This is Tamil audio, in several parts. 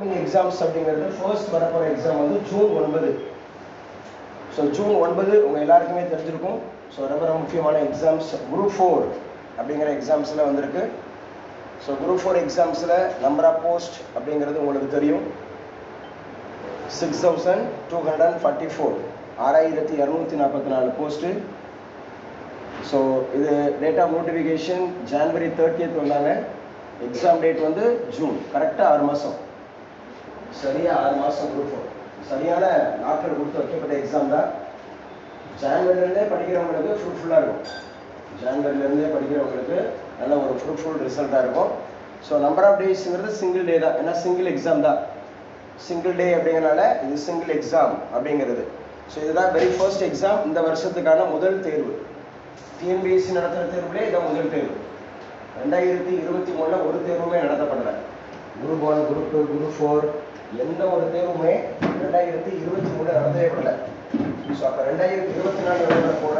எக்ஸாம்ஸ் அப்படிங்கிறது ஃபர்ஸ்ட் வரப்போகிற எக்ஸாம் வந்து ஜூன் ஒன்பது. ஸோ ஜூன் ஒன்பது உங்கள் எல்லாருக்குமே தெரிஞ்சிருக்கும். ஸோ ரொம்ப ரொம்ப முக்கியமான எக்ஸாம்ஸ் குரூப் ஃபோர் அப்படிங்கிற எக்ஸாம்ஸில் வந்திருக்கு. ஸோ குரூப் ஃபோர் எக்ஸாம்ஸில் நம்பர் ஆஃப் போஸ்ட் அப்படிங்கிறது உங்களுக்கு தெரியும். Six thousand two hundred and forty four ஆறாயிரத்தி இரநூத்தி நாற்பத்தி நாலு போஸ்ட்டு ஸோ இது date of notification January thirtieth வந்தாங்க. எக்ஸாம் டேட் வந்து ஜூன் கரெக்டாக ஆறு மாதம் சரியா ஆறு மாதம் குரூப் ஃபோர் சரியான நாட்கள் கொடுத்து வைக்கப்பட்ட எக்ஸாம் தான். ஜான்வரிலேருந்தே படிக்கிறவங்களுக்கு ஃப்ரூட்ஃபுல்லாக இருக்கும். ஜான்வரிலேருந்தே படிக்கிறவங்களுக்கு நல்ல ஒரு ஃப்ரூட்ஃபுல் ரிசல்ட்டாக இருக்கும். ஸோ நம்பர் ஆஃப் டேஸ்ங்கிறது சிங்கிள் டே தான். ஏன்னா சிங்கிள் எக்ஸாம் தான். சிங்கிள் டே அப்படிங்கிறனால இது சிங்கிள் எக்ஸாம் அப்படிங்கிறது. ஸோ இதுதான் வெரி ஃபர்ஸ்ட் எக்ஸாம் இந்த வருஷத்துக்கான முதல் தேர்வு. டிஎன்பிஎஸ்சி நடத்துகிற தேர்வுலே இதான் முதல் தேர்வு. ரெண்டாயிரத்தி இருபத்தி மூணில் ஒரு தேர்வுமே நடத்தப்படலை. Group one group two group four எந்த ஒரு தேர்வுமே ரெண்டாயிரத்தி இருபத்தி மூணு நடத்தவே இல்லை ஸோ அப்போ ரெண்டாயிரத்தி இருபத்தி நாலு நடந்த கூட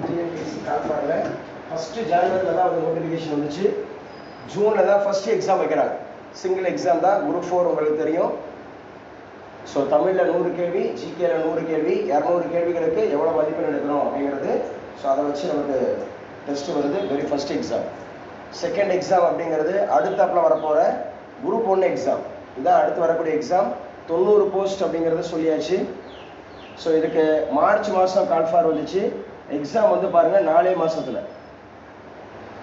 டிஎன்பிஎஸ்சி கால்ஃபாரில் ஃபஸ்ட்டு ஜான்வரியில் தான் வந்து நோட்டிஃபிகேஷன் வந்துச்சு. ஜூனில் தான் ஃபஸ்ட்டு எக்ஸாம் வைக்கிறாங்க. சிங்கிள் எக்ஸாம் தான் குரூப் ஃபோர் உங்களுக்கு தெரியும். ஸோ தமிழில் நூறு கேள்வி ஜிகேல நூறு கேள்வி இரநூறு கேள்விகளுக்கு எவ்வளோ மதிப்பெண் எடுக்கணும் அப்படிங்கிறது ஸோ அதை வச்சு நமக்கு டெஸ்ட் வருது very first exam second exam அப்படிங்கிறது அடுத்தாப்பில் வரப்போகிற குரூப் ஒன் எக்ஸாம் இதான் அடுத்து வரக்கூடிய எக்ஸாம் தொண்ணூறு போஸ்ட் அப்படிங்கிறத சொல்லியாச்சு. ஸோ இதுக்கு மார்ச் மாதம் கால்ஃபார் வந்துச்சு. எக்ஸாம் வந்து பாருங்கள் நாலே மாதத்தில்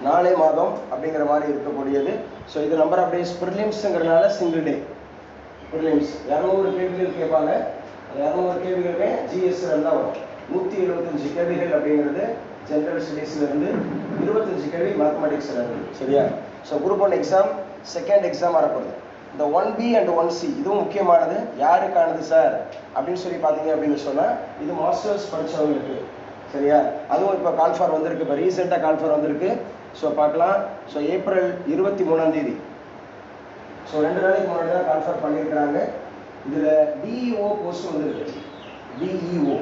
நாளை மாதம் அப்படிங்கிற மாதிரி இருக்கக்கூடியது. ஸோ இது நம்பர் அப்படியே டேஸ் ப்ரிலிம்ஸுங்கிறனால சிங்கிள் டே ப்ரிலிம்ஸ் இரநூறு கேள்விகள் கேட்பாங்க. அந்த இரநூறு கேள்விகளுமே ஜிஎஸ்எல் தான் வரும். நூற்றி எழுபத்தஞ்சு கேள்விகள் அப்படிங்கிறது ஜென்ரல் ஸ்டடீஸ்ல இருந்து இருபத்தஞ்சு கேள்வி மேத்தமெட்டிக்ஸ்ல இருந்து. சரியா? So group one exam second exam வரப்படுது இந்த one B and one C இதுவும் முக்கியமானது. யாருக்கானது சார் அப்படின்னு சொல்லி பார்த்தீங்க அப்படின்னு சொன்னால் இது மாஸ்டர்ஸ் படித்தவங்களுக்கு சரியா? அதுவும் இப்போ கால்ஃபார் வந்திருக்கு. இப்போ ரீசெண்டாக கால்ஃபார் வந்திருக்கு. ஸோ பார்க்கலாம். ஸோ ஏப்ரல் இருபத்தி மூணாம் தேதி. ஸோ ரெண்டு நாளைக்கு முன்னாடி தான் கான்ஃபர் பண்ணியிருக்கிறாங்க. இதில் டிஇஓ போஸ்ட் வந்துருக்கு. டிஇஓ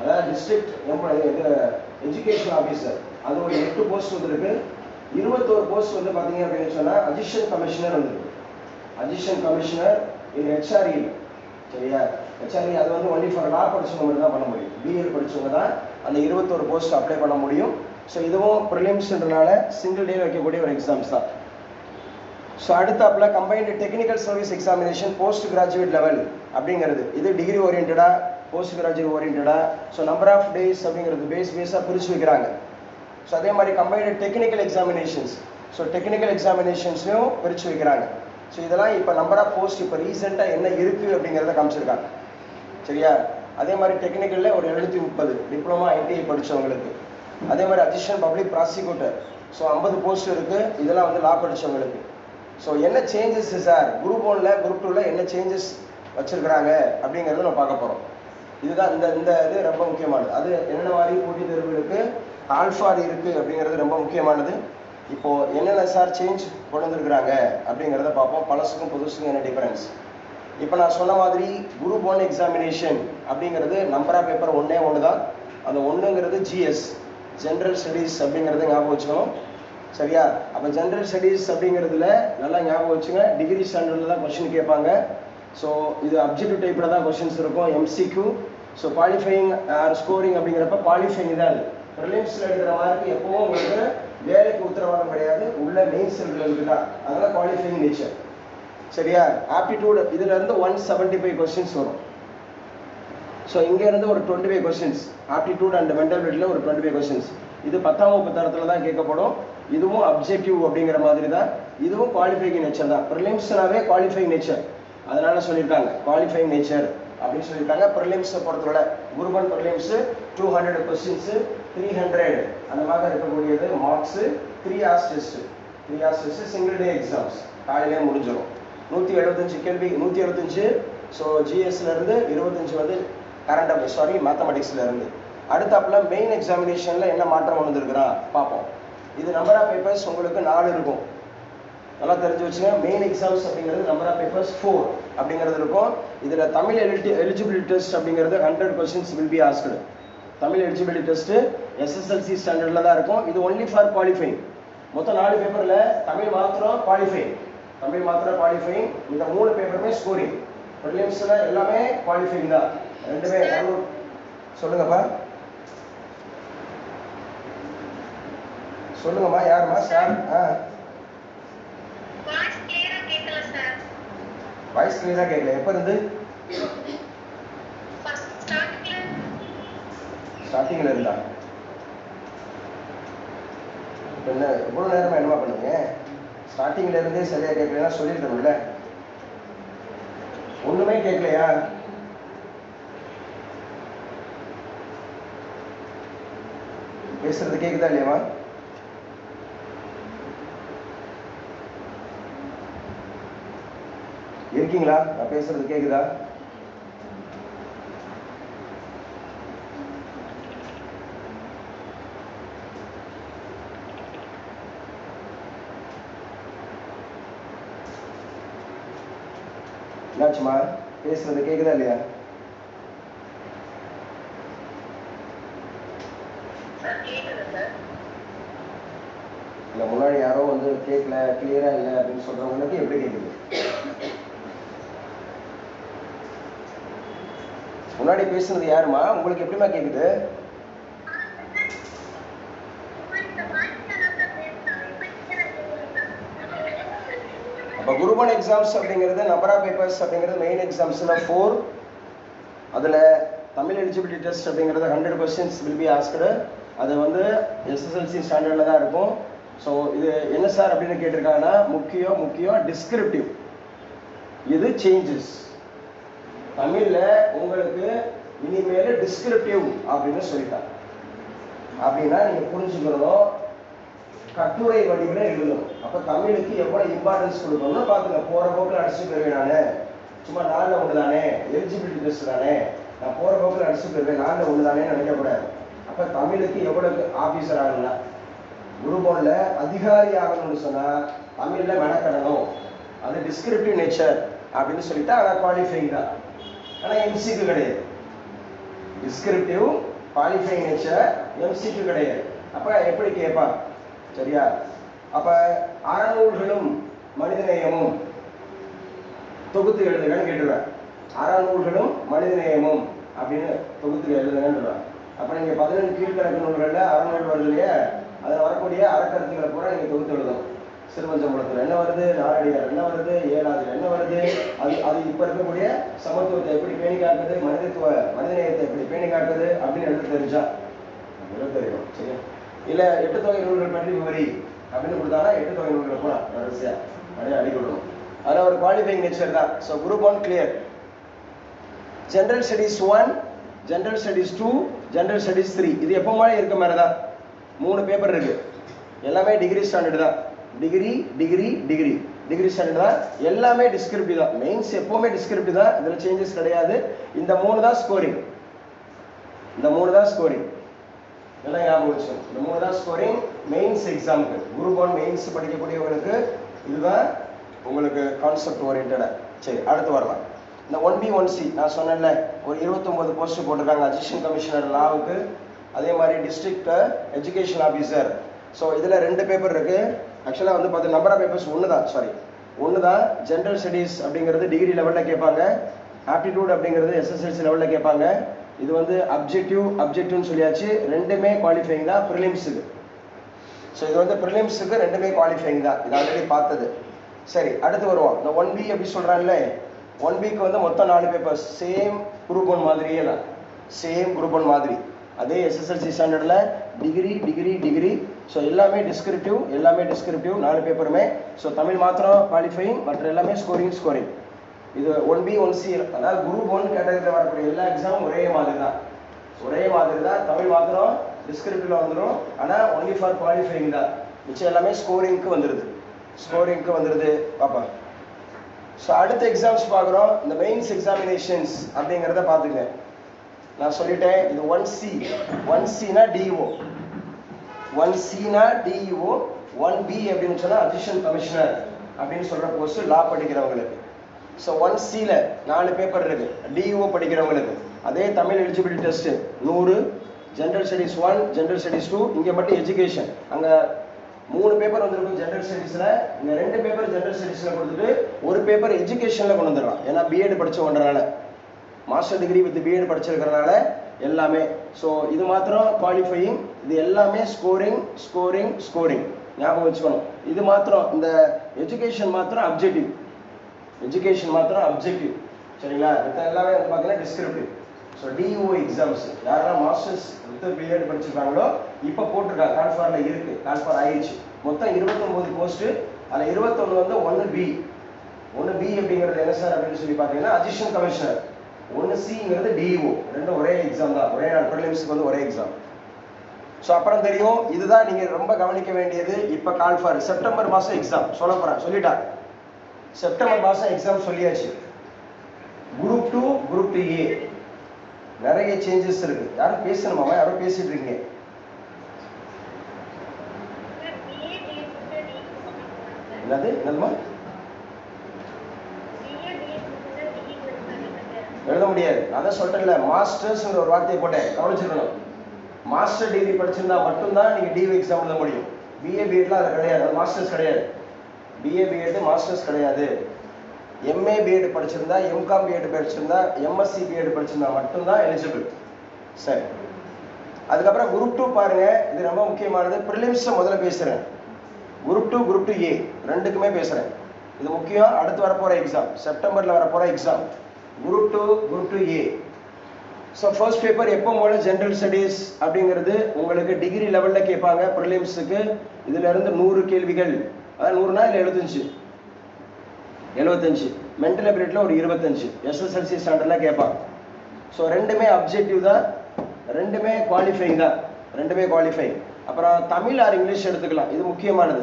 அதாவது டிஸ்ட்ரிக்ட் இது எஜுகேஷன் ஆஃபீஸர் அது ஒரு எட்டு போஸ்ட் வந்துருக்கு. இருபத்தோரு போஸ்ட் வந்து பார்த்தீங்க அப்படின்னு சொன்னால் அஜிஷன் கமிஷனர் வந்துருக்கு. அசிஸ்டன்ட் கமிஷனர் இன் ஹெச்ஆர்இ சரியா? ஹெச்ஆர்இ அது வந்து ஒன்லி ஃபார் லா படிச்சவங்க மட்டும் தான் பண்ண முடியும். பிஎல் படிச்சவங்க தான் அந்த இருபத்தோரு போஸ்ட் அப்ளை பண்ண முடியும். ஸோ இதுவும் ப்ரிலிம்ஸ்ன்றனால சிங்கிள் டே வைக்கக்கூடிய ஒரு எக்ஸாம்ஸ் தான். ஸோ அடுத்தாப்புல combined technical service examination post graduate level அப்படிங்கிறது. இது டிகிரி ஓரியன்டா போஸ்ட் கிராஜுவேட் ஓரியன்டா ஸோ நம்பர் ஆஃப் டேஸ் அப்படிங்கிறது பேஸ் பேஸாக பிரித்து வைக்கிறாங்க. ஸோ அதே மாதிரி combined technical examinations so technical எக்ஸாமினேஷன்ஸ்லையும் பிரித்து வைக்கிறாங்க. ஸோ இதெல்லாம் இப்போ நம்பர் ஆஃப் போஸ்ட் இப்போ ரீசெண்டாக என்ன இருக்குது அப்படிங்கிறத காமிச்சிருக்காங்க. சரியா? அதே மாதிரி டெக்னிக்கலில் ஒரு எழுநூற்றி முப்பது டிப்ளமா ஐடிஐ படித்தவங்களுக்கு அதே மாதிரி அசிஸ்டன்ட் பப்ளிக் ப்ராசிக்யூட்டர் ஸோ ஐம்பது போஸ்ட் இருக்குது இதெல்லாம் வந்து லா படித்தவங்களுக்கு ஸோ என்ன சேஞ்சஸ் சார் குரூப் ஒனில் குரூப் டூவில் என்ன சேஞ்சஸ் வச்சுருக்கிறாங்க அப்படிங்கிறத நம்ம பார்க்க போகிறோம் இதுதான் இந்த இந்த இது ரொம்ப முக்கியமானது. அது என்னென்ன மாதிரி போட்டித் தேர்வுகளுக்கு ஆல்ஃபார் இருக்குது அப்படிங்கிறது ரொம்ப முக்கியமானது. இப்போது என்னென்ன சார் சேஞ்ச் கொண்டு வந்திருக்கிறாங்க அப்படிங்கிறத பார்ப்போம். பழசுக்கும் புதுசுக்கும் என்ன டிஃபரன்ஸ் இப்போ நான் சொன்ன மாதிரி குரூப் ஒன் எக்ஸாமினேஷன் அப்படிங்கிறது நம்பர் ஆஃப் பேப்பர் ஒன்றே ஒன்று தான். அந்த ஒன்றுங்கிறது ஜிஎஸ் ஜென்ரல் ஸ்டடீஸ் அப்படிங்கிறத ஞாபகம் வச்சுக்கணும். சரியா? அப்போ ஜென்ரல் ஸ்டடீஸ் அப்படிங்கிறதுல நல்லா ஞாபகம் வச்சுங்க. டிகிரி ஸ்டாண்டர்டில் தான் கொஷின் கேட்பாங்க. ஸோ இது அப்ஜெக்டிவ் டைப்பில் தான் கொஷின்ஸ் இருக்கும். MCQ so qualifying or scoring அப்படிங்கிறப்ப குவாலிஃபைங் தான் அது ப்ரிலிம்ஸில் எடுக்கிற மார்க் எப்பவும் உங்களுக்கு வேலைக்கு உத்தரவாதம் கிடையாது உள்ள மெயின்ஸ் இருக்கிறதுக்கு தான் அதனால் குவாலிஃபைங் நேச்சர் சரியா? ஆப்டிடியூட் இதுல இருந்து ஒன் செவன்டி ஃபைவ் கொஸ்டின்ஸ் வரும் ஸோ இருந்து ஒரு twenty five questions aptitude and mental ஒரு டுவெண்ட்டி ஃபைவ் கொஸ்டின்ஸ் இது பத்தாம் வகுப்பு தரத்தில் தான் கேட்கப்படும். இதுவும் அப்ஜெக்டிவ் அப்படிங்கிற மாதிரி தான். இதுவும் குவாலிஃபைங் நேச்சர் தான். ப்ரிலிம்ஸ்னாவே குவாலிஃபைங் நேச்சர் அதனால சொல்லியிருக்காங்க குவாலிஃபைங் நேச்சர் அப்படின்னு சொல்லியிருக்காங்க. ப்ரிலிம்ஸை பொறுத்தவரை group one prelims two hundred questions three hundred அந்த மாதிரி இருக்கக்கூடியது. Marks three hours test three hours test single day exams காலையிலே முடிஞ்சிடும் நூற்றி எழுபத்தஞ்சு கேள்வி நூற்றி எழுபத்தஞ்சு ஸோ ஜிஎஸ்லேருந்து இருபத்தஞ்சு வந்து கரண்ட் அஃபேர்ஸ் சாரி மேத்தமெட்டிக்ஸ்லேருந்து அடுத்தாப்புல மெயின் எக்ஸாமினேஷனில் என்ன மாற்றம் வந்துருக்குறான் பார்ப்போம். இது நம்பர் ஆஃப் பேப்பர்ஸ் உங்களுக்கு நாலு இருக்கும். நல்லா தெரிஞ்சு வச்சுங்க. மெயின் எக்ஸாம்ஸ் அப்படிங்கிறது நம்பர் ஆஃப் பேப்பர்ஸ் ஃபோர் அப்படிங்கிறது இருக்கும். இதில் தமிழ் எலிஜி எலிஜிபிலிட்டி டெஸ்ட் அப்படிங்கிறது hundred questions will be asked Tamil eligibility test SSLC ஸ்டாண்டர்டில் தான் இருக்கும். இது ஒன்லி ஃபார் குவாலிஃபைங் மொத்தம் நாலு பேப்பரில் தமிழ் மாத்திரம் குவாலிஃபை தமிழ் மாத்திரம் குவாலிஃபைங் இந்த மூணு பேப்பருமே ஸ்கோரிங் ப்ரிலிம்ஸில் எல்லாமே குவாலிஃபைங் தான். ரெண்டுமே சொல்லுங்கப்பா சொல்லுங்கம்மா. யாரும்மா? சார். ஆ. வாய்ஸ் கிளியரா கேட்கல எப்போ இருந்து? ஸ்டார்டிங்ல ஸ்டார்டிங்கில் இருந்தா. என்ன இவ்வளோ நேரமா என்னமா பண்ணுங்க ஸ்டார்டிங்ல இருந்தே சரியா கேட்கலன்னா சொல்லியிருக்கணும்ல. ஒண்ணுமே கேட்கலையா? பேசுறது கேக்குதா இல்லையாம்மா இருக்கீங்களா? நான் பேசுறது கேக்குதா? என்னாச்சுமா பேசுறது கேக்குதா இல்லையா? இல்ல முன்னாடி யாரோ வந்து கேட்கல கிளியரா இல்ல அப்படின்னு சொல்றவங்களுக்கு எப்படி கேக்குது? முன்னாடி பேசுனது யாருமா உங்களுக்கு எப்படிமா கேக்குது இந்த வாய்ஸ் நல்லா பேசுறாங்க இப்ப கிளியரா கேக்குது அப்ப ஒன் எக்ஸாம்ஸ் அப்படிங்கிறது நபரா பேப்பர்ஸ் அப்படிங்கிறது மெயின் எக்ஸாம்ஸில் ஃபோர் அதில் தமிழ் எலிஜிபிலிட்டி டெஸ்ட் அப்படிங்கிறது hundred questions will be asked அது வந்து எஸ்எஸ்எல்சி ஸ்டாண்டர்டில் தான் இருக்கும். ஸோ இது என்ன சார் அப்படின்னு கேட்டிருக்காங்கன்னா முக்கியம் முக்கியம் டிஸ்கிரிப்டிவ் இது சேஞ்சஸ் தமிழில் உங்களுக்கு இனிமேல் டிஸ்கிரிப்டிவ் அப்படின்னு சொல்லிட்டாங்க. அப்படின்னா நீங்கள் புரிஞ்சுக்கணும். கட்டுரை வடிவில் எழுதணும். அப்போ தமிழுக்கு எவ்வளோ இம்பார்ட்டன்ஸ் கொடுக்கணும்னு பார்த்துங்க போகிற போக்கில் அடிச்சு போயிருவேன் நான். சும்மா நாளில் ஒன்று தானே எலிஜிபிலிட்டி டெஸ்ட் தானே? நான் போகிற போக்கில் அடிச்சு போயிருவேன் நாளில் ஒன்று தானே நினைக்கக்கூடாது. அப்போ தமிழுக்கு எவ்வளவு ஆஃபீஸர் ஆகணும்னா குருபோனில் அதிகாரி ஆகணும்னு சொன்னால் தமிழில் மெனக்கடணும். அது டிஸ்கிரிப்டிவ் நேச்சர் அப்படின்னு சொல்லிட்டு ஆனால் குவாலிஃபைங் தான். ஆனால் எம்சிக்கு கிடையாது. டிஸ்கிரிப்டிவ் குவாலிஃபைங் நேச்சர் எம்சிக்கு கிடையாது. அப்போ எப்படி கேட்பான்? சரியா? அப்ப அறநூல்களும் மனிதநேயமும். தொகுத்து எழுதுங்கன்னு கேட்டுருவேன் அறநூல்களும் மனிதநேயமும் அப்படின்னு தொகுத்து எழுதுங்கன்னு அப்ப நீங்க பதினெண்டு கீழ்கணக்கு நூல்கள்ல அறநூல் வருது இல்லையா? அதுல வரக்கூடிய அறக்கருத்துக்களை பூரா நீங்க தொகுத்து எழுதணும். சிறுவஞ்சம்புலத்துல என்ன வருது? நாரடியார் என்ன வருது? ஏழாவது என்ன வருது? அது அது இப்ப இருக்கக்கூடிய சமத்துவத்தை எப்படி பேணி காக்குது மனிதத்துவ மனிதநேயத்தை எப்படி பேணி காக்குது அப்படின்னு எழுத தெரிஞ்சா. எழுத தெரியும் சரியா? இல்ல எட்டு தொகை நூல்கள் பற்றி விவரி. அப்படின்னு கொடுத்தாங்கன்னா எட்டு தொகை நூல்களை போலாம் வரிசையா அப்படியே அடி கொடுக்கணும் அதில் ஒரு குவாலிஃபைங் நேச்சர் தான். So group one clear general studies one general studies two general studies three இது எப்போ மாதிரி இருக்க மாதிரி தான் மூணு பேப்பர் இருக்கு. எல்லாமே டிகிரி ஸ்டாண்டர்ட் தான். Degree degree degree degree standard தான். எல்லாமே டிஸ்கிரிப்டிவ் தான். மெயின்ஸ் எப்பவுமே டிஸ்கிரிப்டிவ் தான். இதில் சேஞ்சஸ் கிடையாது. இந்த மூணு தான் ஸ்கோரிங் இந்த மூணு தான் ஸ்கோரிங் எல்லாம் ஞாபகம் வச்சு இந்த மூணு தான் ஸ்கோரிங் மெயின்ஸ் எக்ஸாமுக்கு குரூப் ஒன் மெயின்ஸ் படிக்கக்கூடியவங்களுக்கு இதுதான் உங்களுக்கு கான்செப்ட் ஓரியன்டாக சரி அடுத்து வரலாம். இந்த ஒன் பி ஒன் சி நான் சொன்னேன்ல ஒரு இருபத்தொம்போது போஸ்ட் போட்டிருக்காங்க அசிஸ்டன்ட் கமிஷனர் லாவுக்கு அதே மாதிரி டிஸ்ட்ரிக்ட் எஜுகேஷன் ஆஃபீஸர் ஸோ இதில் ரெண்டு பேப்பர் இருக்குது ஆக்சுவலாக வந்து பார்த்து நம்பர் ஆஃப் பேப்பர்ஸ் ஒன்று தான் சாரி ஒன்று தான் ஜென்ரல் ஸ்டடீஸ் அப்படிங்கிறது டிகிரி லெவலில் கேட்பாங்க. ஆப்டிடியூட் அப்படிங்கிறது எஸ்எஸ்எல்சி லெவலில் கேட்பாங்க. இது வந்து அப்ஜெக்டிவ் அப்ஜெக்டிவ்னு சொல்லியாச்சு. ரெண்டுமே குவாலிஃபைங் தான் ப்ரிலிம்ஸுக்கு ஸோ இது வந்து ப்ரிலிம்ஸுக்கு ரெண்டுமே குவாலிஃபைங் தான். இது ஆல்ரெடி பார்த்தது. சரி அடுத்து வருவோம். இந்த ஒன் பி எப்படி சொல்கிறான்ல ஒன் பிக்கு வந்து மொத்தம் நாலு பேப்பர்ஸ் சேம் குரூப் ஒன் மாதிரியே தான். சேம் குரூப் ஒன் மாதிரி. அதே எஸ்எஸ்எல்சி ஸ்டாண்டர்டில் டிகிரி டிகிரி டிகிரி ஸோ எல்லாமே டிஸ்கிரிப்டிவ் எல்லாமே டிஸ்கிரிப்டிவ் நாலு பேப்பருமே ஸோ தமிழ் மாத்திரம் குவாலிஃபைங் மற்ற எல்லாமே ஸ்கோரிங் ஸ்கோரிங் இது ஒன் பி ஒன் சி அதாவது குரூப் ஒன் கேட்டகரியில் வரக்கூடிய எல்லா எக்ஸாமும் ஒரே மாதிரி தான். ஒரே மாதிரி தான் தமிழ் மாத்திரம் டிஸ்கிரிப்டிவ்ல வந்துடும் ஆனால் ஒன்லி ஃபார் குவாலிஃபைங் தான். மிச்சம் எல்லாமே ஸ்கோரிங்க்கு வந்துடுது ஸ்கோரிங்க்கு வந்துடுது பாப்பா. ஸோ அடுத்த எக்ஸாம்ஸ் பார்க்குறோம். இந்த மெயின்ஸ் எக்ஸாமினேஷன்ஸ் அப்படிங்கிறத பார்த்துங்க நான் சொல்லிட்டேன் இது ஒன் சி ஒன் சினா டிஓ ஒன் சினா டிஇஓ ஒன் பி அப்படின்னு சொன்னால் அசிஸ்டன்ட் கமிஷனர் அப்படின்னு சொல்கிற போஸ்ட் லா படிக்கிறவங்களுக்கு. ஸோ ஒன் சியில் நாலு பேப்பர் இருக்குது டிஇஓ படிக்கிறவங்களுக்கு. அதே தமிழ் எலிஜிபிலிட்டி டெஸ்ட்டு நூறு general studies one general studies two இங்கே மட்டும் எஜுகேஷன் அங்கே மூணு பேப்பர் வந்துருக்கும் ஜென்ரல் ஸ்டடீஸில் இந்த ரெண்டு பேப்பர் ஜென்ரல் ஸ்டடீஸில் கொடுத்துட்டு ஒரு பேப்பர் எஜுகேஷனில் கொண்டு வந்துடலாம். ஏன்னா பிஎட் படிச்சவன்றனால மாஸ்டர் டிகிரி வித் பிஎட் படிச்சிருக்கிறனால எல்லாமே. ஸோ இது மாத்திரம் குவாலிஃபையிங் இது எல்லாமே ஸ்கோரிங் ஸ்கோரிங் ஸ்கோரிங் ஞாபகம் வச்சுக்கணும். இது மாத்திரம் இந்த எஜுகேஷன் மாத்திரம் அப்ஜெக்டிவ் எஜுகேஷன் மாத்திரம் அப்ஜெக்டிவ் சரிங்களா? மத்த எல்லாமே வந்து பார்த்தீங்கன்னா டிஸ்கிரிப்டிவ் ஸோ டிஇஓ எக்ஸாம்ஸ் யாரெல்லாம் மாஸ்டர்ஸ் வித் பிஎட் படிச்சிருக்காங்களோ இப்போ போட்டிருக்காங்க கால்ஃபாரில் இருக்கு. கால்ஃபார் ஆயிடுச்சு. மொத்தம் இருபத்தொம்போது போஸ்ட்டு அதில் இருபத்தொன்று வந்து ஒன்று பி ஒன்று பி அப்படிங்கிறது என்ன சார் அப்படின்னு சொல்லி பார்த்தீங்கன்னா அசிஸ்டன்ட் கமிஷனர் ஒன்று சிங்கிறது டிஇஓ ரெண்டும் ஒரே எக்ஸாம் தான். ஒரே நாள் ப்ரிலிம்ஸ்க்கு வந்து ஒரே எக்ஸாம் ஸோ அப்புறம் தெரியும் இதுதான் நீங்கள் ரொம்ப கவனிக்க வேண்டியது. இப்போ கால்ஃபார் செப்டம்பர் மாதம் எக்ஸாம் சொல்ல போகிறேன் சொல்லிட்டாங்க. செப்டம்பர் மாதம் எக்ஸாம் சொல்லியாச்சு. Group two group two A நிறைய சேஞ்சஸ் இருக்கு. யாரும் பேசணுமாமா யாரும் பேசிட்டு இருக்கீங்க. என்னது? என்னதுமா? எழுத முடியாது. நான் தான் சொல்றேன்ல மாஸ்டர்ஸ்ங்கிற ஒரு வார்த்தையை போட்டேன். கவனிச்சிருக்கணும் மாஸ்டர் டிகிரி படிச்சிருந்தா மட்டும்தான் நீங்க டிவி எக்ஸாம் எழுத முடியும். பிஏ பிஎட்லாம் அது கிடையாது. அது மாஸ்டர்ஸ் கிடையாது. பிஏ பிஎட் மாஸ்டர்ஸ் கிடையாது. எம்ஏ பிஎட் படிச்சிருந்தா எம்காம் பிஎட் படிச்சிருந்தா எம்எஸ்சி பிஎட் படிச்சிருந்தா மட்டும்தான் எலிஜிபிள் சரி. அதுக்கப்புறம் குரூப் டூ பாருங்க. இது ரொம்ப முக்கியமானது. ப்ரிலிம்ஸை முதல்ல பேசுறேன். Group two group two A ரெண்டுக்குமே பேசுறேன். இது முக்கியம். அடுத்து வரப்போற எக்ஸாம் செப்டம்பர்ல வரப்போற exam group two group two A so first paper எப்போ போல ஜென்ரல் ஸ்டடீஸ் அப்படிங்கிறது உங்களுக்கு டிகிரி லெவலில் கேட்பாங்க. ப்ரிலிம்ஸுக்கு இதுலேருந்து நூறு கேள்விகள். அதாவது நூறுனா இல்லை எழுபத்தஞ்சு? எழுபத்தஞ்சு மென்டல் அபிலிட்டியில் ஒரு இருபத்தஞ்சு. எஸ்எஸ்எல்சி ஸ்டாண்டர்டில் கேட்பான் ஸோ ரெண்டுமே அப்ஜெக்டிவ் தான். ரெண்டுமே குவாலிஃபைங் தான். ரெண்டுமே குவாலிஃபைங் அப்புறம் தமிழ் ஆர் இங்கிலீஷ் எடுத்துக்கலாம். இது முக்கியமானது.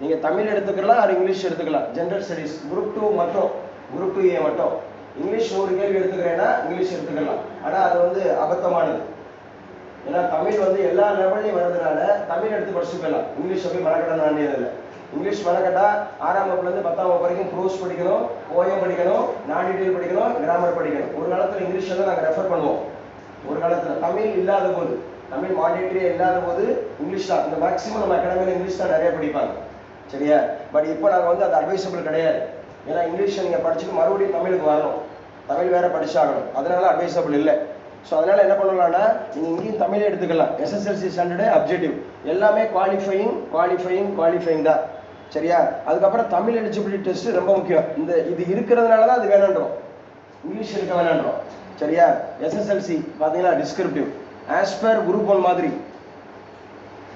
நீங்கள் தமிழ் எடுத்துக்கலாம் ஆர் இங்கிலீஷ் எடுத்துக்கலாம். ஜென்ரல் ஸ்டடீஸ் குரூப் டூ மட்டும். குரூப் டூ ஏ மட்டும். இங்கிலீஷ் நூறு கேள்வி எடுத்துக்கிறேன்னா இங்கிலீஷ் எடுத்துக்கலாம். ஆனால் அது வந்து அபத்தமானது. ஏன்னா தமிழ் வந்து எல்லா லெவல்லையும் வர்றதுனால தமிழ் எடுத்து படிச்சுக்கலாம். இங்கிலீஷ் போய் மனக்கடன் வேண்டியதில்லை இங்கிலீஷ் வழக்கட்டா ஆறாம் வகுப்புலேருந்து பத்தாம் வகுப்பு வரைக்கும் ப்ரோஸ் படிக்கணும் ஓயம் படிக்கணும் நான் டீடைல் படிக்கணும் கிராமர் படிக்கணும். ஒரு காலத்தில் இங்கிலீஷில் தான் நாங்கள் ரெஃபர் பண்ணுவோம். ஒரு காலத்தில் தமிழ் இல்லாத போது தமிழ் மாண்டேட்டரியே இல்லாத போது இங்கிலீஷ் தான். இந்த மேக்ஸிமம் நம்ம அகாடமியில் இங்கிலீஷ் தான் நிறைய படிப்பாங்க. சரியா? பட் இப்போ நாங்கள் வந்து அது அட்வைசபிள் கிடையாது. ஏன்னா இங்கிலீஷை நீங்கள் படிச்சுட்டு மறுபடியும் தமிழுக்கு வரணும். தமிழ் வேற படிச்சாகணும். அதனால அட்வைசபிள் இல்லை. ஸோ அதனால என்ன பண்ணலாம்னா நீங்கள் இங்கேயும் தமிழே எடுத்துக்கலாம். எஸ்எஸ்எல்சி ஸ்டாண்டர்டு அப்ஜெக்டிவ் எல்லாமே குவாலிஃபையிங் குவாலிஃபையிங் குவாலிஃபையிங் தான். சரியா? அதுக்கப்புறம் தமிழ் எலிஜிபிலிட்டி டெஸ்ட் ரொம்ப முக்கியம். இந்த இது இருக்கிறதுனால தான் அது வேணான்றோம். இங்கிலீஷ் இருக்க வேணான்றோம். சரியா? எஸ்எஸ்எல்சி பார்த்தீங்கன்னா descriptive as per group one மாதிரி.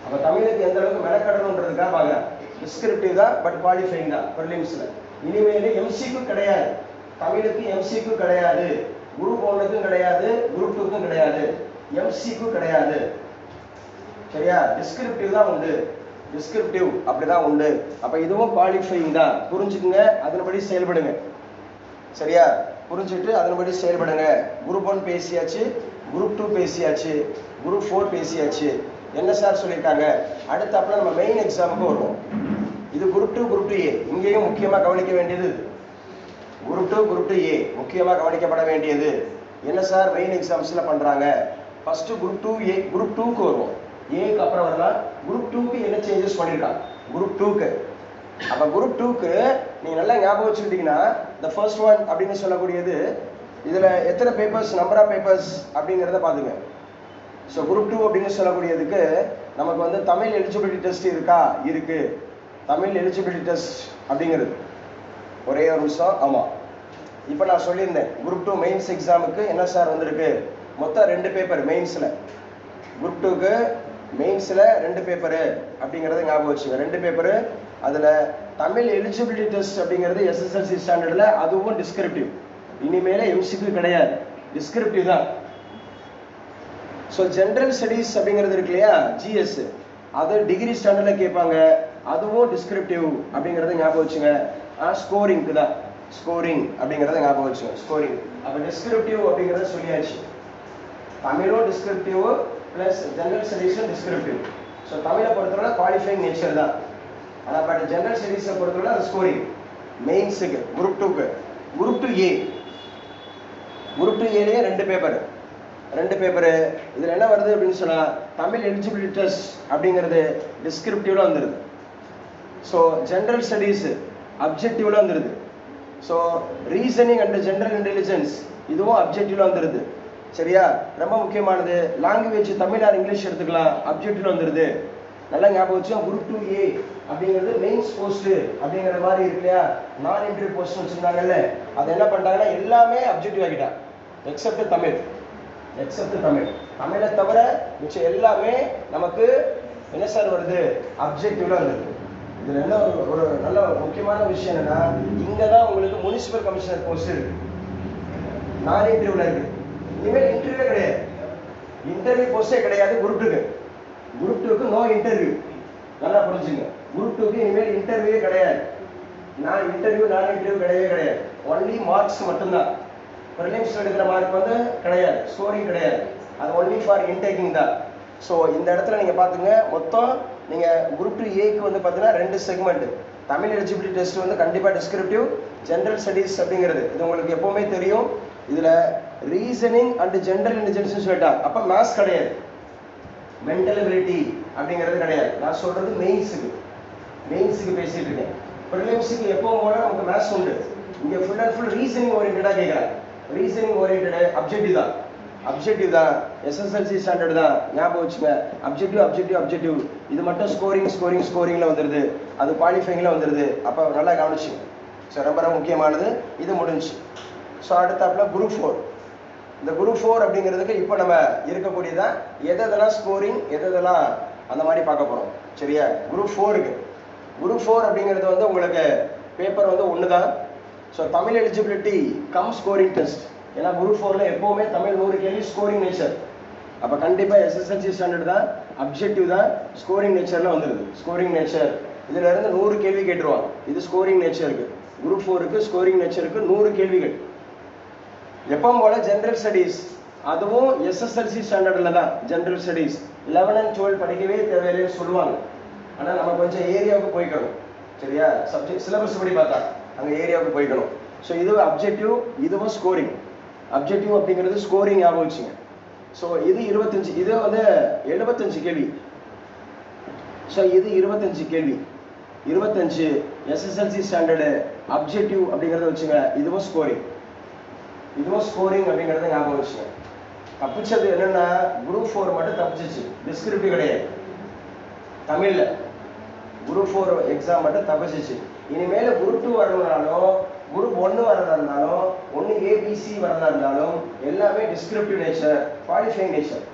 அப்போ தமிழுக்கு எந்த அளவுக்கு மெனக்கடணுன்றதுக்காக பார்க்குறேன் டிஸ்கிரிப்டிவ் தான் பட் குவாலிஃபைங் தான் ப்ரிலிம்ஸில் இனிமேல் எம்சிக்கும் கிடையாது. தமிழுக்கு எம்சிக்கும் கிடையாது. குரூப் ஒன்றுக்கும் கிடையாது. குரூப் டூக்கும் கிடையாது. எம்சிக்கும் கிடையாது. சரியா? டிஸ்கிரிப்டிவ் தான் உண்டு. டிஸ்கிரிப்டிவ் அப்படிதான் உண்டு. அப்ப இதுவும் குவாலிஃபைங் தான். புரிஞ்சுக்குங்க அதன்படி செயல்படுங்க. சரியா? புரிஞ்சுட்டு அதன்படி செயல்படுங்க. குரூப் ஒன் பேசியாச்சு குரூப் டூ பேசியாச்சு குரூப் ஃபோர் பேசியாச்சு. என்ன சார் சொல்லியிருக்காங்க? அடுத்தாப்புல நம்ம மெயின் எக்ஸாமுக்கு வருவோம். இது group two group two A இங்கேயும் முக்கியமாக கவனிக்க வேண்டியது. Group two group two A முக்கியமாக கவனிக்கப்பட வேண்டியது. என்ன சார் மெயின் எக்ஸாம்ஸில் பண்ணுறாங்க first group two A group டூக்கு வருவோம். ஏக்கு அப்புறம் வரலாம் குரூப் டூக்கு என்ன சேஞ்சஸ் பண்ணியிருக்காங்க குரூப் டூக்கு அப்போ குரூப் டூக்கு நீங்கள் நல்லா ஞாபகம் வச்சுக்கிட்டீங்கன்னா இந்த ஃபர்ஸ்ட் ஒன் அப்படின்னு சொல்லக்கூடியது இதில் எத்தனை பேப்பர்ஸ் நம்பர் ஆஃப் பேப்பர்ஸ் அப்படிங்கிறத பார்த்துங்க ஸோ குரூப் டூ அப்படின்னு சொல்லக்கூடியதுக்கு நமக்கு வந்து தமிழ் எலிஜிபிலிட்டி டெஸ்ட் இருக்கா? இருக்கு. தமிழ் எலிஜிபிலிட்டி டெஸ்ட் அப்படிங்கிறது. ஒரே ஒரு நிமிஷம். ஆமாம் இப்போ நான் சொல்லியிருந்தேன் குரூப் டூ மெயின்ஸ் எக்ஸாமுக்கு என்ன சார் வந்திருக்கு? மொத்தம் ரெண்டு பேப்பர் மெயின்ஸில் குரூப் டூக்கு மெயின்ஸில் ரெண்டு பேப்பரு அப்படிங்கிறத ஞாபகம் வச்சுங்க ரெண்டு பேப்பரு அதில் தமிழ் எலிஜிபிலிட்டி டெஸ்ட் அப்படிங்கிறது எஸ்எஸ்எல்சி ஸ்டாண்டர்டில் அதுவும் டிஸ்கிரிப்டிவ் இனிமேல் எம்சிக்கு கிடையாது. டிஸ்கிரிப்டிவ் தான். ஸோ ஜென்ரல் ஸ்டடீஸ் அப்படிங்கிறது இருக்கு இல்லையா? ஜிஎஸ் அது டிகிரி ஸ்டாண்டர்டில் கேட்பாங்க. அதுவும் டிஸ்கிரிப்டிவ் அப்படிங்கிறத ஞாபகம் வச்சுங்க ஸ்கோரிங்க்கு தான். ஸ்கோரிங் அப்படிங்கிறத ஞாபகம் வச்சுங்க ஸ்கோரிங் அப்போ டிஸ்கிரிப்டிவ் அப்படிங்கிறத சொல்லியாச்சு. தமிழும் டிஸ்கிரிப்டிவ் ப்ளஸ் ஜென்ரல் ஸ்டடீஸும் டிஸ்கிரிப்டிவ் ஸோ தமிழை பொறுத்தவரை குவாலிஃபைங் நேச்சர் தான். ஆனால் பட் ஜென்ரல் ஸ்டடீஸை பொறுத்தவரை அது ஸ்கோரிங் மெயின்ஸுக்கு குரூப் டூக்கு group two A group two ஏலேயே ரெண்டு பேப்பர் ரெண்டு பேப்பரு இதில் என்ன வருது அப்படின்னு சொன்னால் தமிழ் எலிஜிபிலிட்டி டெஸ்ட் அப்படிங்கிறது டிஸ்கிரிப்டிவ்ல வந்துடுது ஸோ ஜென்ரல் ஸ்டடீஸு அப்ஜெக்டிவ்ல வந்துடுது so reasoning and general intelligence இதுவும் அப்ஜெக்டிவ்ல வந்துருது. சரியா? ரொம்ப முக்கியமானது. லாங்குவேஜ் தமிழ் ஆர் இங்கிலீஷ் எடுத்துக்கலாம். அப்ஜெக்டிவ்ல வந்துருது. நல்லா ஞாபகம் வச்சு குரூப் டூ ஏ அப்படிங்கிறது மெயின்ஸ் போஸ்ட் அப்படிங்கிற மாதிரி இருக்கு இல்லையா? நான் இன்டர்வியூ போஸ்ட் வச்சிருந்தாங்கல்ல. அதை என்ன பண்ணிட்டாங்கன்னா எல்லாமே அப்ஜெக்டிவ் ஆகிட்டான் எக்ஸப்ட் தமிழ். எக்ஸப்ட் தமிழ். தமிழை தவிர மிச்சம் எல்லாமே நமக்கு என்ன சார் வருது? அப்ஜெக்டிவ்ல வருது. இதுல என்ன ஒரு ஒரு நல்ல ஒரு முக்கியமான விஷயம் என்னன்னா இங்க தான் உங்களுக்கு முனிசிபல் கமிஷனர் போஸ்ட் இருக்கு. நான் இன்டர்வியூல இருக்கு. இனிமேல் இன்டர்வியூவே கிடையாது. இன்டர்வியூ போஸ்டே கிடையாது குரூப் டூக்கு குரூப் டூக்கு நோ இன்டர்வியூ நல்லா புரிஞ்சுங்க. குரூப் டூக்கு இனிமேல் இன்டர்வியூவே கிடையாது. நான் இன்டர்வியூ நான் இன்டர்வியூ கிடையவே கிடையாது. ஒன்லி மார்க்ஸ் மட்டும்தான். ப்ரிலிம்ஸ் எடுக்கிற மார்க் வந்து கிடையாது. ஸ்கோரிங் கிடையாது. அது ஒன்லி ஃபார் இன்டேக்கிங் தான். ஸோ இந்த இடத்துல நீங்கள் பார்த்துங்க. மொத்தம் நீங்கள் குரூப் டூ ஏக்கு வந்து பார்த்தீங்கன்னா ரெண்டு செக்மெண்ட் தமிழ் எலிஜிபிலிட்டி டெஸ்ட் வந்து கண்டிப்பாக டிஸ்கிரிப்டிவ் ஜென்ரல் ஸ்டடீஸ் அப்படிங்கிறது. இது உங்களுக்கு எப்போவுமே தெரியும். இதில் ரீசனிங் அண்ட் ஜென்ரல் இன்டெலிஜென்ஸ் சொல்லிட்டா அப்போ மேத்ஸ் கிடையாது. மென்டல் எபிலிட்டி அப்படிங்கிறது கிடையாது. நான் சொல்றது மெயின்ஸுக்கு மெயின்ஸுக்கு பேசிட்டு இருக்கேன். ப்ரிலிம்ஸுக்கு எப்போ போல நமக்கு மேத்ஸ் உண்டு. இங்க ஃபுல் அண்ட் ஃபுல் ரீசனிங் ஓரியன்டா கேட்குறேன் ரீசனிங் ஓரியன்டு அப்ஜெக்டிவ் தான். அப்ஜெக்டிவ் தான். எஸ்எஸ்எல்சி ஸ்டாண்டர்ட் தான். ஞாபகம் வச்சுங்க. அப்ஜெக்டிவ் அப்ஜெக்டிவ் அப்ஜெக்டிவ் இது மட்டும் ஸ்கோரிங் ஸ்கோரிங் ஸ்கோரிங்ல வந்துருது. அது குவாலிஃபைங்ல வந்துருது. அப்போ நல்லா கவனிச்சுங்க. ஸோ ரொம்ப ரொம்ப முக்கியமானது. இது முடிஞ்சு ஸோ அடுத்தாப்புல குரூப் ஃபோர் இந்த குரூப் ஃபோர் அப்படிங்கிறதுக்கு இப்போ நம்ம இருக்கக்கூடியதான் எது எதெல்லாம் ஸ்கோரிங் எது எதெல்லாம் அந்த மாதிரி பார்க்க போகிறோம் சரியா? குரூப் ஃபோருக்கு குரூப் ஃபோர் அப்படிங்கிறது வந்து உங்களுக்கு பேப்பர் வந்து ஒன்று தான் so Tamil eligibility cum scoring test ஏன்னா குரூப் ஃபோரில் எப்போவுமே தமிழ் நூறு கேள்வி ஸ்கோரிங் நேச்சர் அப்போ கண்டிப்பாக எஸ்எஸ்எல்சி ஸ்டாண்டர்ட் தான் அப்ஜெக்டிவ் தான் ஸ்கோரிங் நேச்சரில் வந்துடுது ஸ்கோரிங் நேச்சர் இதில் இருந்து நூறு கேள்வி கேட்டுருவாங்க. இது ஸ்கோரிங் நேச்சருக்கு குரூப் ஃபோருக்கு ஸ்கோரிங் நேச்சருக்கு நூறு கேள்விகள். எப்பவும் போல ஜென்ரல் ஸ்டடீஸ் அதுவும் எஸ்எஸ்எல்சி ஸ்டாண்டர்டில் தான் general studies eleven and twelve படிக்கவே தேவையில்லைன்னு சொல்லுவாங்க. ஆனால் நம்ம கொஞ்சம் ஏரியாவுக்கு போய்க்கணும். சரியா? சப்ஜெக்ட் சிலபஸ் படி பார்த்தா அங்கே ஏரியாவுக்கு போய்க்கணும். ஸோ இது அப்ஜெக்டிவ் இதுவும் ஸ்கோரிங் அப்ஜெக்டிவ் அப்படிங்கிறது ஸ்கோரிங் ஞாபகம் வச்சுங்க. ஸோ இது இருபத்தஞ்சு இது வந்து எழுபத்தஞ்சு கேள்வி. ஸோ இது இருபத்தஞ்சு கேள்வி. இருபத்தஞ்சு எஸ்எஸ்எல்சி ஸ்டாண்டர்டு அப்ஜெக்டிவ் அப்படிங்கிறத வச்சுங்க இதுவும் ஸ்கோரிங் இதுவும் ஸ்கோரிங் அப்படிங்கிறது ஞாபகம் விஷயம் தப்பிச்சது என்னன்னா குரூப் ஃபோர் மட்டும் தப்பிச்சிச்சு. டிஸ்கிரிப்டிவ் கிடையாது. தமிழ்ல. குரூப் ஃபோர் எக்ஸாம் மட்டும் தப்பிச்சிச்சு. இனிமேல் குரூப் டூ வரணும்னாலும் குரூப் ஒன்று வரதா இருந்தாலும் ஒன்று ஏபிசி வரதா இருந்தாலும் எல்லாமே descriptive nature qualifying nature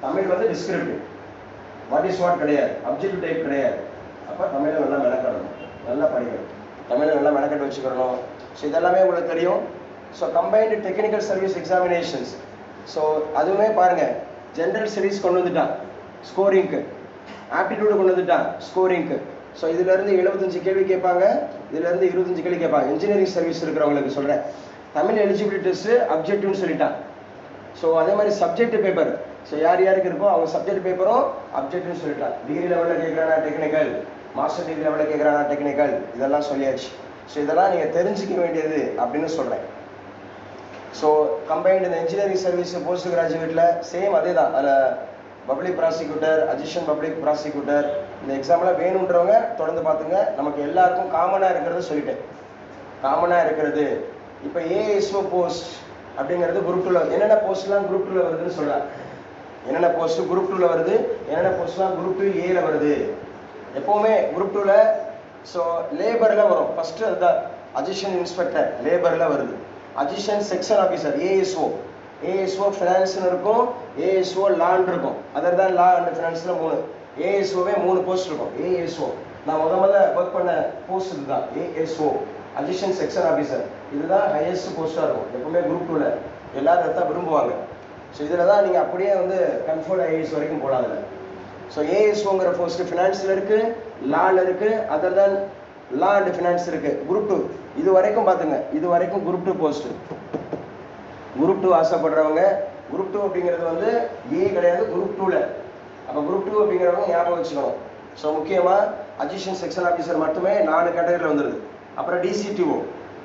Tamil வந்து டிஸ்கிரிப்டிவ் வாட் இஸ் வாட் கிடையாது. அப்ஜெக்டிவ் டைப் கிடையாது. அப்போ தமிழை நல்லா மெனக்கடணும். நல்லா படிக்கணும். தமிழை நல்லா மெனக்கட்டு வச்சுக்கிறணும் ஸோ இதெல்லாமே உங்களுக்கு தெரியும். So combined technical service examinations so அதுவுமே பாருங்கள் ஜென்ரல் சர்வீஸ் கொண்டு வந்துட்டான். ஸ்கோரிங்க்கு ஆப்டிடியூடு கொண்டு வந்துட்டான். ஸ்கோரிங்க்கு ஸோ இதுலேருந்து எழுபத்தஞ்சு கேள்வி கேட்பாங்க. இதுலேருந்து இருபத்தஞ்சு கேள்வி கேட்பாங்க. இன்ஜினியரிங் சர்வீஸ் இருக்கிறவங்களுக்கு சொல்கிறேன் தமிழ் எலிஜிபிலிட்டி டெஸ்ட் அப்ஜெக்டிவ்னு சொல்லிட்டான். ஸோ அதே மாதிரி சப்ஜெக்ட் பேப்பர் ஸோ யார் யாருக்கு இருக்கோ அவங்க சப்ஜெக்ட் பேப்பரும் அப்ஜெக்டிவ்னு சொல்லிட்டான். டிகிரி லெவலில் கேட்குறானா டெக்னிக்கல் மாஸ்டர் டிகிரி லெவலில் கேட்குறானா டெக்னிக்கல் இதெல்லாம் சொல்லியாச்சு. ஸோ இதெல்லாம் நீங்கள் தெரிஞ்சிக்க வேண்டியது அப்படின்னு சொல்கிறேன் ஸோ கம்பைன்டு இந்த இன்ஜினியரிங் சர்வீஸ் போஸ்ட் கிராஜுவேட்டில் சேம் அதே தான் அதில் public prosecutor assistant public prosecutor இந்த எக்ஸாம்லாம் வேணுன்றவங்க தொடர்ந்து பார்த்துங்க. நமக்கு எல்லாருக்கும் காமனாக இருக்கிறது சொல்லிட்டேன். காமனாக இருக்கிறது. இப்போ ஏஎஸ்ஓ போஸ்ட் அப்படிங்கிறது குரூப் டூவில் என்னென்ன போஸ்ட்லாம் குரூப் டூவில் வருதுன்னு சொல்கிறேன் என்னென்ன போஸ்ட் குரூப் டூவில் வருது? என்னென்ன போஸ்ட்லாம் குரூப் டூ ஏல வருது? எப்போவுமே குரூப் டூவில் ஸோ லேபரில் வரும். ஃபஸ்ட்டு அதுதான் அசிஸ்டன்ட் இன்ஸ்பெக்டர் லேபரில் வருது. Assistant section officer ASO ASO ஃபினான்ஸ்னு இருக்கும் ஏஎஸ்ஓ லான் இருக்கும். அதர் தான் லா அண்ட் ஃபினான்ஸில் மூணு ஏஎஸ்ஓவே மூணு போஸ்ட் இருக்கும். ஏஎஸ்ஓ நான் முத முத ஒர்க் பண்ண போஸ்ட் இதுதான். ஏஎஸ்ஓ அசிஸ்டன்ட் செக்ஷன் ஆஃபீஸர் இதுதான் ஹையஸ்ட் போஸ்ட்டாக இருக்கும். எப்பவுமே குரூப் டூவில் எல்லாரும் தான் விரும்புவாங்க. ஸோ இதில் தான் நீங்கள் அப்படியே வந்து கன்ஃபர்ட் ஐஏஎஸ் வரைக்கும் போகலாம் அதில் ஸோ ஏஎஸ்ஓங்கிற போஸ்ட் ஃபினான்ஸில் இருக்குது லாவில் இருக்குது அதர் தான் லா அண்ட் ஃபினான்ஸ் இருக்கு. குரூப் டூ இது வரைக்கும் பார்த்துங்க. இது வரைக்கும் group two post group two ஆசைப்படுறவங்க group two அப்படிங்கிறது வந்து ஏ கிடையாது குரூப் டூவில் அப்போ குரூப் டூ அப்படிங்கிறவங்க ஞாபகம் வச்சுக்கணும். ஸோ முக்கியமாக அசிஸ்டன்ட் செக்ஷன் ஆஃபீஸர் மட்டுமே நாலு கேட்டகரியில் வந்துருது. அப்புறம் டிசிடிஓ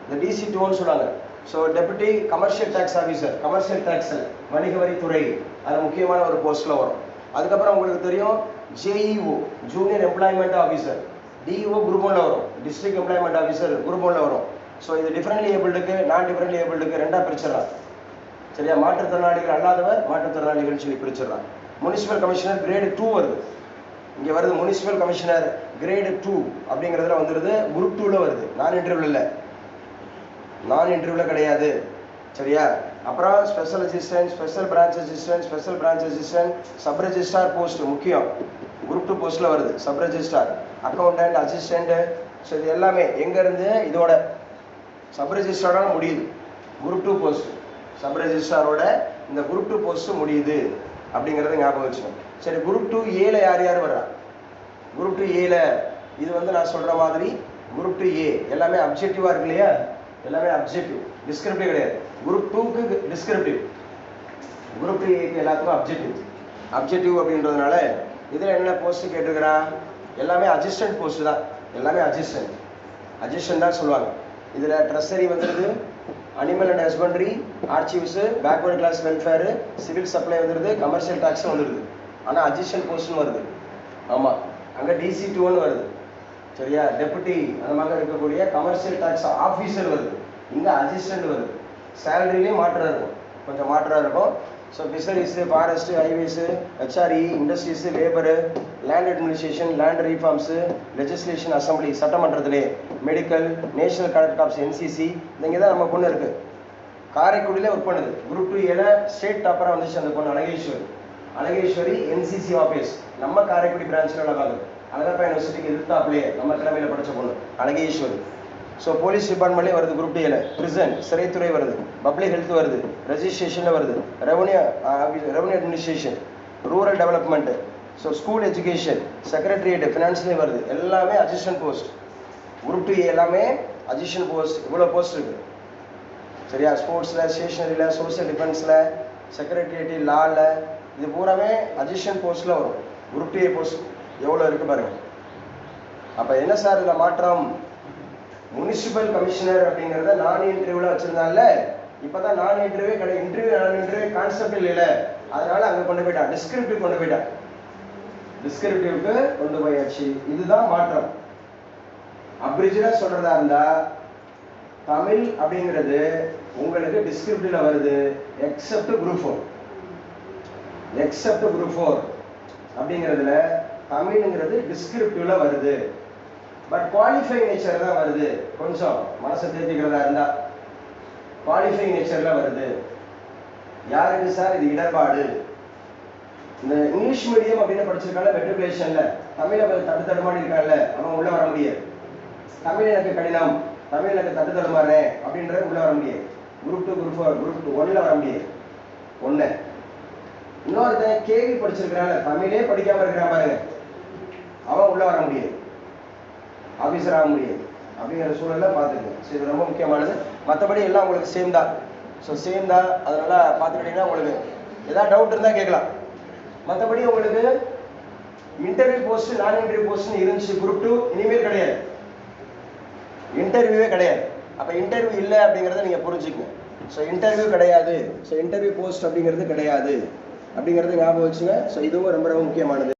இந்த டிசிடிஓன்னு சொல்லுவாங்க so deputy commercial tax officer commercial tax வணிக வரித்துறை. அது முக்கியமான ஒரு போஸ்ட்டில் வரும். அதுக்கப்புறம் உங்களுக்கு தெரியும் JEO junior employment officer DO group ஒன்ல வரும். டிஸ்ட்ரிக்ட் எம்ப்ளாய்மெண்ட் ஆஃபீஸர் குரூப் ஒன்ல வரும். ஸோ இது டிஃபரெண்ட்லி ஏபிள்டுக்கு நான் டிஃபரெண்ட்லி ஏபிள்டுக்கு ரெண்டா பிரிச்சிடலாம். சரியா? மாற்றுத்திறனாளிகள் அல்லாதவர் மாற்றுத்திறனாளிகள் சொல்லி பிரிச்சிடலாம். முனிசிபல் கமிஷனர் கிரேடு டூ வருது. இங்க வருது முனிசிபல் கமிஷனர் கிரேடு டூ அப்படிங்கிறதுல வந்துருது. குரூப் டூல வருது. நான் இன்டர்வியூல இல்லை நான் இன்டர்வியூல கிடையாது. சரியா? அப்புறம் special assistant special branch assistant special branch assistant sub registrar post முக்கியம். குரூப் டூ போஸ்ட்ல வருது. Sub registrar accountant assistant so இது எல்லாமே எங்க இருந்து? இதோட சப் ரெஜிஸ்டாரோட முடியுது. குரூப் டூ போஸ்ட் சப் ரெஜிஸ்டாரோட இந்த குரூப் டூ போஸ்ட் முடியுது அப்படிங்கறத ஞாபகம் வச்சுக்கணும். சரி குரூப் டூ ஏல யார் யார் வர்றா? குரூப் டூ ஏல இது வந்து நான் சொல்ற மாதிரி குரூப் டூ ஏ எல்லாமே அப்ஜெக்டிவா இருக்கு இல்லையா? எல்லாமே அப்ஜெக்டிவ் டிஸ்கிரிப்டிவ் கிடையாது. குரூப் டூக்கு டிஸ்கிரிப்டிவ் குரூப் டூ ஏக்கு எல்லாத்துக்கும் அப்ஜெக்டிவ் அப்ஜெக்டிவ் அப்படின்றதுனால இதில் என்ன போஸ்ட் கேட்டிருக்கிறா? எல்லாமே அசிஸ்டன்ட் போஸ்ட் தான். எல்லாமே அசிஸ்டன்ட் அசிஸ்டன்ட் தான் சொல்லுவாங்க. இதில் ட்ரெஸரி வந்துடுது animal and husbandry archives backward class welfare civil supply வந்துருது கமர்ஷியல் டேக்ஸும் வந்துடுது ஆனால் அசிஸ்டன்ட் போஸ்ட்னு வருது. ஆமாம் அங்கே டிசி டூன்னு வருது. சரியா? டெபுட்டி அந்த மாதிரி இருக்கக்கூடிய கமர்ஷியல் டாக்ஸ் ஆஃபீஸர் வருது. இங்கே அசிஸ்டன்ட் வருது. சேலரிலையும் மாற்றம் இருக்கும். கொஞ்சம் மாற்றம் இருக்கும். So fisheries forest highways HRE industries labour land administration land reforms legislation assembly சட்டமன்றத்திலே medical national collector office NCC இங்கே தான் நம்ம பொண்ணு இருக்குது காரைக்குடியிலே ஒர்க் பண்ணுது. குரூப் டூ ஏல ஸ்டேட் டாப்பராக வந்துச்சு அந்த பொண்ணு அழகேஸ்வரி. அழகேஸ்வரி என்சிசி ஆஃபீஸ் நம்ம காரைக்குடி பிரான்ச்சில் வேலை பார்க்குது அழகப்பா யூனிவர்சிட்டிக்கு எதிர்த்தாப்லேயே நம்ம கிழமையில் படித்த பொண்ணு அழகேஸ்வரி. ஸோ போலீஸ் டிபார்ட்மெண்ட்லேயும் வருது குரூப் டியில் பிரிசன் சிறைத்துறை வருது. பப்ளிக் ஹெல்த் வருது. ரெஜிஸ்ட்ரேஷனில் வருது. Revenue revenue administration rural development so school education secretariat ஃபினான்ஸ்லேயும் வருது. எல்லாமே அசிஸ்டன்ட் போஸ்ட் குரூப் டூ எல்லாமே அசிஸ்டன்ட் போஸ்ட் இவ்வளோ போஸ்ட் இருக்குது சரியா? ஸ்போர்ட்ஸில் ஸ்டேஷனரியில் சோஷியல் டிஃபென்ஸில் செக்ரட்டரியேட்டு லாவில் இது பூராமே அசிஸ்டன்ட் போஸ்ட்டில் வரும். குரூப் டூ போஸ்ட் எவ்வளோ இருக்கு பாருங்கள் அப்போ என்ன சார் இதில் மாற்றம்? முனிசிபல் கமிஷனர் அப்படிங்கிறத நான் இன்டர்வியூல வச்சிருந்தால இப்பதான் நான் இன்டர்வியூ கடை இன்டர்வியூ நான் இன்டர்வியூ கான்செப்ட் இல்லை அதனால அங்க கொண்டு போயிட்டான். டிஸ்கிரிப்டிவ் கொண்டு போயிட்டான். டிஸ்கிரிப்டிவ்க்கு கொண்டு போயாச்சு. இதுதான் மாற்றம். அப்ரிஜினா சொல்றதா இருந்தா தமிழ் அப்படிங்கிறது உங்களுக்கு டிஸ்கிரிப்டிவ்ல வருது. Except group four except group four அப்படிங்கிறதுல தமிழ்ங்கிறது டிஸ்கிரிப்டிவ்ல வருது. பட் குவாலிஃபைங் நேச்சர் தான் வருது. கொஞ்சம் மனசை தேர்த்திக்கிறதா இருந்தா குவாலிஃபைங் நேச்சர்ல வருது. யாருக்கு சார் இது இடர்பாடு? இந்த இங்கிலீஷ் மீடியம் அப்படின்னு படிச்சிருக்காங்க மெட்ரிகுலேஷன்ல தமிழ் கொஞ்சம் தட்டு தடுமாடி இருக்கான்ல அவன் உள்ள வர முடியாது. தமிழ் எனக்கு கடினம் தமிழ் எனக்கு தட்டு தடுமாறேன் அப்படின்ற உள்ள வர முடியாது. Group two group four group two ஒன்ல வர முடியாது. ஒண்ணு. இன்னொருத்தன் கேள்வி படிச்சிருக்கிறான்ல தமிழே படிக்காம இருக்கிறான் பாருங்க. அவன் உள்ள வர முடியாது. ஆஃபீஸர் ஆக முடியாது. அப்படிங்கிற சூழல்ல பார்த்துக்கோங்க ஸோ இது ரொம்ப முக்கியமானது. மற்றபடி எல்லாம் உங்களுக்கு சேம் தான். ஸோ சேம் தான். அதனால பார்த்துக்கிட்டீங்கன்னா உங்களுக்கு எதாவது டவுட் இருந்தால் கேட்கலாம். மற்றபடி உங்களுக்கு இன்டர்வியூ போஸ்ட் நான் இன்டர்வியூ போஸ்ட்னு இருந்துச்சு குரூப் டூ இனிமேல் கிடையாது. இன்டர்வியூவே கிடையாது. அப்போ இன்டர்வியூ இல்லை அப்படிங்கிறத நீங்கள் புரிஞ்சுக்கங்க. ஸோ இன்டர்வியூ கிடையாது. ஸோ இன்டர்வியூ போஸ்ட் அப்படிங்கிறது கிடையாது. அப்படிங்கிறது ஞாபகம் வச்சுங்க. ஸோ இதுவும் ரொம்ப ரொம்ப முக்கியமானது.